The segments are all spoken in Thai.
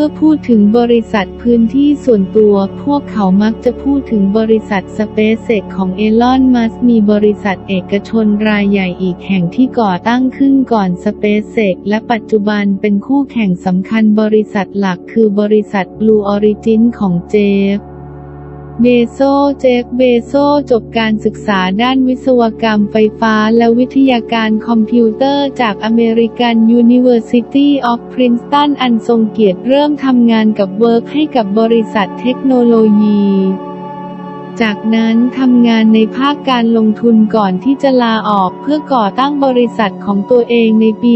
มื่อพูดถึงบริษัทพื้นที่ส่วนตัว พวกเขามักจะพูดถึงบริษัท SpaceX ของเอลอนมัสมีบริษัทเอกชนรายใหญ่อีกแห่งที่ก่อตั้งขึ้นก่อน SpaceX และปัจจุบันเป็นคู่แข่งสำคัญบริษัทหลักคือบริษัท Blue Origin ของเจฟ เบโซเจฟ เบโซจบการศึกษาด้านวิศวกรรมไฟฟ้าและวิทยาการคอมพิวเตอร์จาก American University of Princeton อันทรงเกียรติเริ่มทำงานกับเวิร์กให้กับบริษัทเทคโนโลยี จากนั้นทำงานในภาคการลงทุนก่อนที่จะลาออกเพื่อก่อตั้งบริษัทของตัวเองในปี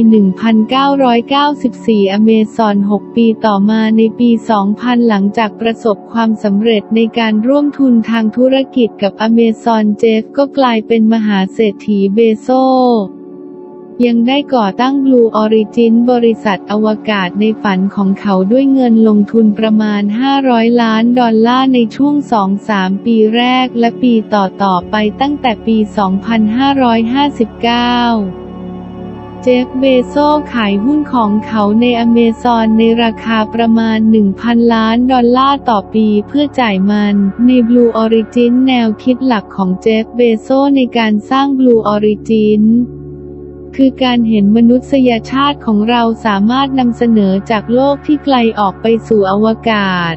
1994 อเมซอน 6 ปีต่อมาในปี 2000 หลังจากประสบความสำเร็จในการร่วมทุนทางธุรกิจกับอเมซอนเจฟก็กลายเป็นมหาเศรษฐีเบโซ ยังได้ก่อตั้ง Blue Origin บริษัทอวกาศในฝันของเขาด้วยเงินลงทุนประมาณ 500 ล้านดอลลาร์ในช่วง 2-3 ปีแรกและปีต่อๆไปตั้งแต่ปี 2559เจฟเบโซขายหุ้นของเขาในอเมซอนในราคาประมาณ 1,000 ล้านดอลลาร์ต่อปีเพื่อจ่ายมัน ใน Blue Origin แนวคิดหลักของเจฟเบโซในการสร้าง Blue Origin คือการเห็นมนุษยชาติของเราสามารถนำเสนอจากโลกที่ไกลออกไปสู่อวกาศ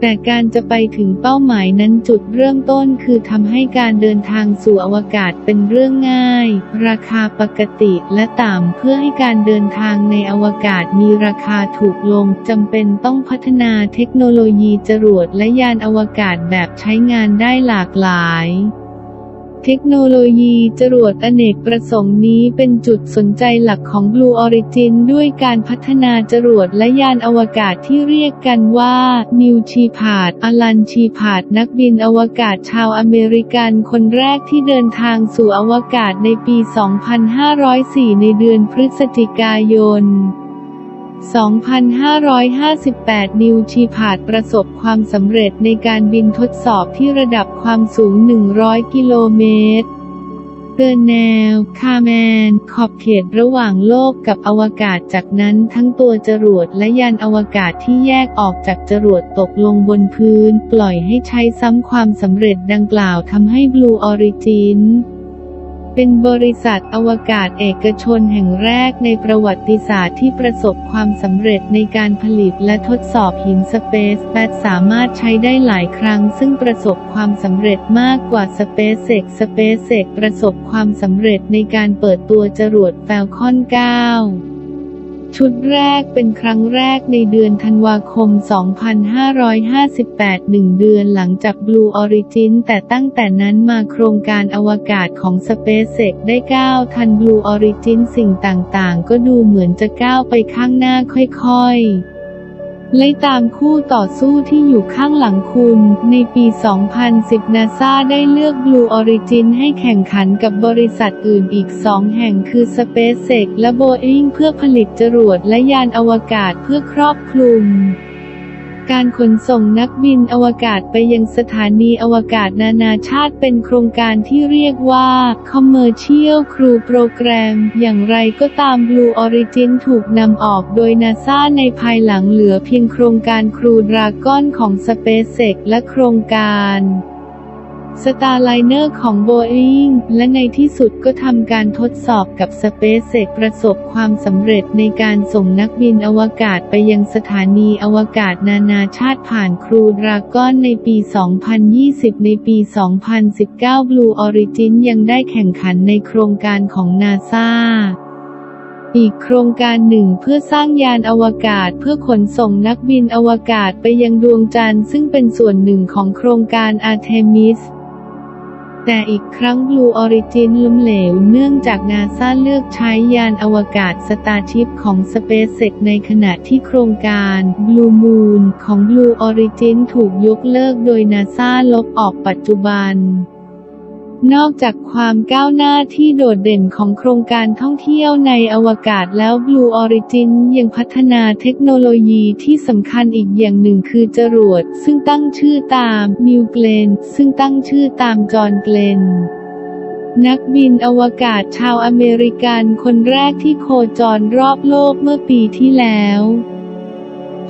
แต่การจะไปถึงเป้าหมายนั้นจุดเริ่มต้นคือทำให้การเดินทางสู่อวกาศเป็นเรื่องง่าย ราคาปกติและต่ำเพื่อให้การเดินทางในอวกาศมีราคาถูกลงจำเป็นต้องพัฒนาเทคโนโลยีจรวดและยานอวกาศแบบใช้งานได้หลากหลาย เทคโนโลยีจรวดอเนกประสงค์นี้เป็นจุดสนใจหลักของ Blue Origin ด้วยการพัฒนาจรวดและยานอวกาศที่เรียกกันว่า นิวชีพาดอลันชีพาดนักบินอวกาศชาวอเมริกันคนแรกที่เดินทางสู่อวกาศในปี 2504 ในเดือนพฤศจิกายน 2558 นิวชีพาดประสบความสำเร็จในการบินทดสอบที่ระดับความสูง 100 กิโลเมตรเดินแนว คาแมน ขอบเขตระหว่างโลกกับอวกาศจากนั้นทั้งตัวจรวดและยานอวกาศที่แยกออกจากจรวดตกลงบนพื้น ปล่อยให้ใช้ซ้ำความสำเร็จดังกล่าวทำให้ Blue Origin เป็นบริษัทอวกาศเอกชนแห่งแรกในประวัติศาสตร์ที่ประสบความสำเร็จในการผลิตและทดสอบหินสเปซแบทสามารถใช้ได้หลายครั้ง ซึ่งประสบความสำเร็จมากกว่า SpaceX SpaceX ประสบความสำเร็จในการเปิดตัวจรวด Falcon 9 ชุดแรกเป็นครั้งแรกในเดือนธันวาคม 2558หนึ่งเดือนหลังจาก Blue Origin แต่ตั้งแต่นั้นมาโครงการอวกาศของ SpaceX ได้ก้าวทัน Blue Origin สิ่งต่างๆ ก็ดูเหมือนจะก้าวไปข้างหน้าค่อยๆ ไล่ตามคู่ต่อสู้ที่อยู่ข้างหลังคุณ ในปี 2010 นาซาได้เลือก Blue Origin ให้แข่งขันกับบริษัทอื่นอีกสองแห่งคือ SpaceX และ Boeing เพื่อผลิตจรวดและยานอวกาศเพื่อครอบคลุม การขนส่งนักบินอวกาศไปยังสถานีอวกาศนานาชาติเป็นโครงการที่เรียกว่า Commercial Crew Program อย่างไรก็ตาม Blue Origin ถูกนำออกโดยนาซาในภายหลังเหลือเพียงโครงการ Crew Dragon ของ SpaceX และโครงการ Starliner ของ Boeing และในที่สุดก็ทำการทดสอบกับ SpaceX ประสบความสำเร็จในการส่งนักบินอวกาศไปยังสถานีอวกาศนานาชาติผ่านครูดราก้อนในปี 2020 ในปี 2019 Blue Origin ยังได้แข่งขันในโครงการของนาซาอีกโครงการหนึ่งเพื่อสร้างยานอวกาศเพื่อขนส่งนักบินอวกาศไปยังดวงจันทร์ซึ่งเป็นส่วนหนึ่งของโครงการอาร์เทมิส แต่อีกครั้ง Blue Origin ล้มเหลวเนื่องจากนาซาเลือกใช้ยานอวกาศ Starship ของ SpaceX ในขณะที่โครงการ Blue Moon ของ Blue Origin ถูกยกเลิกโดยนาซาลบออกปัจจุบัน นอกจากความก้าวหน้าที่โดดเด่นของโครงการท่องเที่ยวในอวกาศแล้ว Blue Origin ยังพัฒนาเทคโนโลยีที่สำคัญอีกอย่างหนึ่งคือจรวด ซึ่งตั้งชื่อตามนิวเกลนซึ่งตั้งชื่อตามจอห์นเกลนนักบินอวกาศชาวอเมริกันคนแรกที่โคจรรอบโลกเมื่อปีที่แล้ว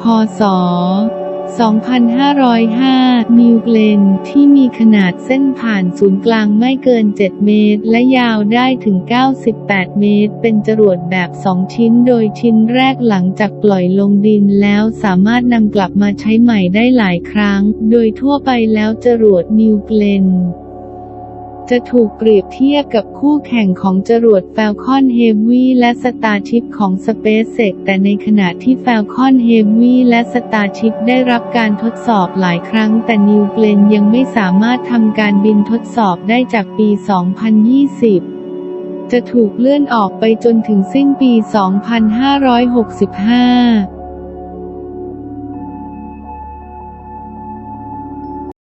พศ 2505นิวเกลนที่มีขนาดเส้นผ่านศูนย์กลางไม่เกิน 7 เมตร และยาวได้ถึง 98 เมตร เป็นจรวดแบบ 2 ชิ้น โดยชิ้นแรกหลังจากปล่อยลงดินแล้วสามารถนำกลับมาใช้ใหม่ได้หลายครั้ง โดยทั่วไปแล้วจรวดนิวเกลน จะถูกเปรียบเทียบกับคู่แข่งของจรวด Falcon Heavy และ Starship ของ SpaceX แต่ในขณะที่ Falcon Heavy และ Starship ได้รับการทดสอบหลายครั้ง แต่นิวเกลนยังไม่สามารถทำการบินทดสอบได้จากปี 2020จะถูกเลื่อนออกไปจนถึงสิ้นปี 2565